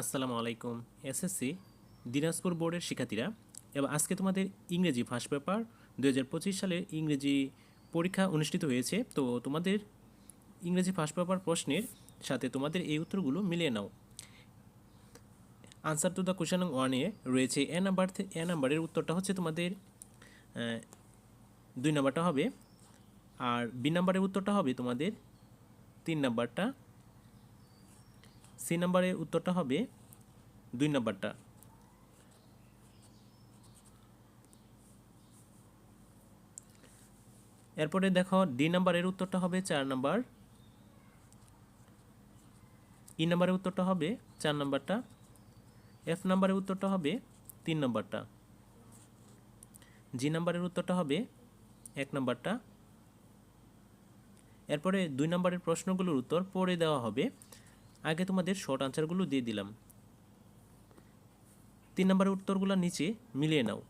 আসসালামু আলাইকুম, এসএসসি দিনাজপুর বোর্ডের শিক্ষার্থীরা, এবং আজকে তোমাদের ইংরেজি ফার্স্ট পেপার দু হাজার পঁচিশ সালের ইংরেজি পরীক্ষা অনুষ্ঠিত হয়েছে। তো তোমাদের ইংরেজি ফার্স্ট পেপার প্রশ্নের সাথে তোমাদের এই উত্তরগুলো মিলিয়ে নাও। আনসার টু দ্য কোশ্চেন ওয়ানে রয়েছে এ নাম্বার এ নাম্বারের উত্তরটা হচ্ছে তোমাদের দুই নাম্বারটা হবে, আর বি নাম্বারের উত্তরটা হবে তোমাদের তিন নাম্বারটা সি নাম্বারের উত্তরটা হবে দুই নাম্বারটা। এরপরে দেখো ডি নাম্বারের উত্তরটা হবে চার নাম্বার। ই নাম্বারের উত্তরটা হবে চার নাম্বারটা। এফ নাম্বারের উত্তরটা হবে তিন নাম্বারটা। জি নাম্বারের উত্তরটা হবে এক নাম্বারটা। এরপরে দুই নম্বরের প্রশ্নগুলোর উত্তর পরে দেওয়া হবে। আগে তোমাদের শর্ট আনসারগুলো দিয়ে দিলাম। তিন নম্বরের উত্তরগুলো নিচে মিলিয়ে নাও।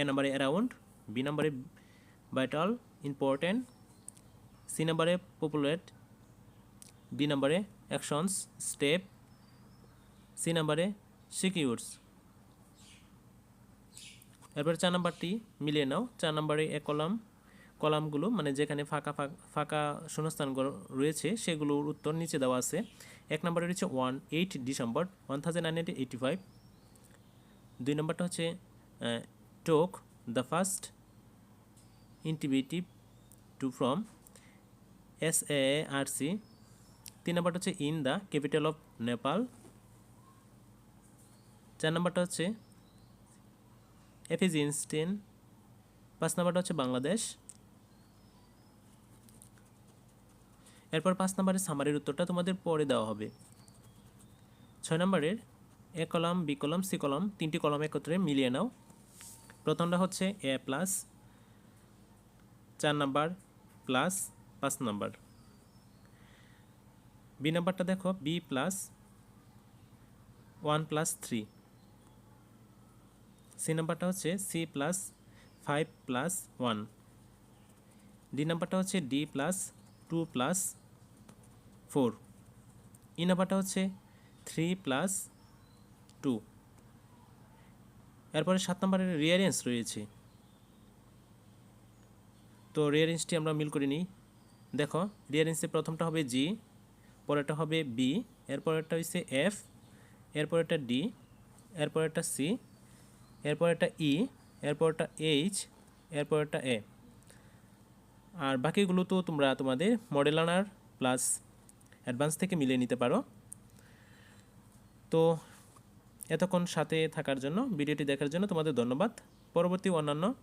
এ নম্বরে অ্যারাউন্ড বি নম্বরে ভাইটাল ইম্পর্ট্যান্ট সি নম্বরে পপুলেট ডি নম্বরে অ্যাকশনস স্টেপ সি নম্বরে সিকিউরস এরপর চার নাম্বারটি মিলিয়ে নাও। চার নম্বরে এক কলাম কলামগুলো মানে যেখানে ফাঁকা ফাঁক- ফাঁকা শূন্যস্থান রয়েছে, সেগুলোর উত্তর নিচে দেওয়া আছে। এক নম্বরে রয়েছে one eight December, one thousand nine eighty five. দুই নম্বরটা হচ্ছে took the first initiative to from S A R C. তিন নম্বরটা হচ্ছে in the capital of Nepal. চার নম্বরটা হচ্ছে এফিজ ইনস্টেন পাঁচ নাম্বারটা হচ্ছে বাংলাদেশ। এরপর পাঁচ নম্বরের সামারির উত্তরটা তোমাদের পরে দেওয়া হবে। ছয় নম্বরের A column, B column, C column, তিনটি কলাম একত্রে মিলিয়ে নাও। প্রথমটা হচ্ছে এ প্লাস, চার নাম্বার প্লাস, পাঁচ নাম্বার। বি নাম্বারটা দেখো, B plus, one plus three. C নাম্বারটা হচ্ছে C plus five plus one. D নাম্বারটা হচ্ছে D plus two plus four E নাম্বারটা হচ্ছে থ্রি প্লাস টু এরপরে সাত নম্বরের রিয়ারেন্স রয়েছে। তো রিয়ারেন্সটি আমরা মিল করে নিই। দেখো রিয়ারেন্সে প্রথমটা হবে জি পরেরটা হবে বি এরপরেরটা হচ্ছে এফ এরপরেরটা ডি এরপরেরটা সি এরপরেরটা ই এরপরটা এইচ এরপরেরটা এ আর বাকিগুলো তো তোমরা তোমাদের মডেল আনার প্লাস অ্যাডভান্স থেকে মিলিয়ে নিতে পারো। তো এতক্ষণ সাথে থাকার জন্য, ভিডিওটি দেখার জন্য তোমাদের ধন্যবাদ। পরবর্তী অন্যান্য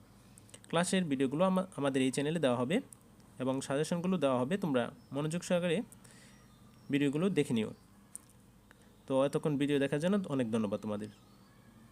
ক্লাসের ভিডিওগুলো আমা- আমাদের এই চ্যানেলে দেওয়া হবে এবং সাজেশনগুলো দেওয়া হবে, তোমরা মনোযোগ সহকারে ভিডিওগুলো দেখে নিও। তো এতক্ষণ ভিডিও দেখার জন্য অনেক ধন্যবাদ তোমাদের।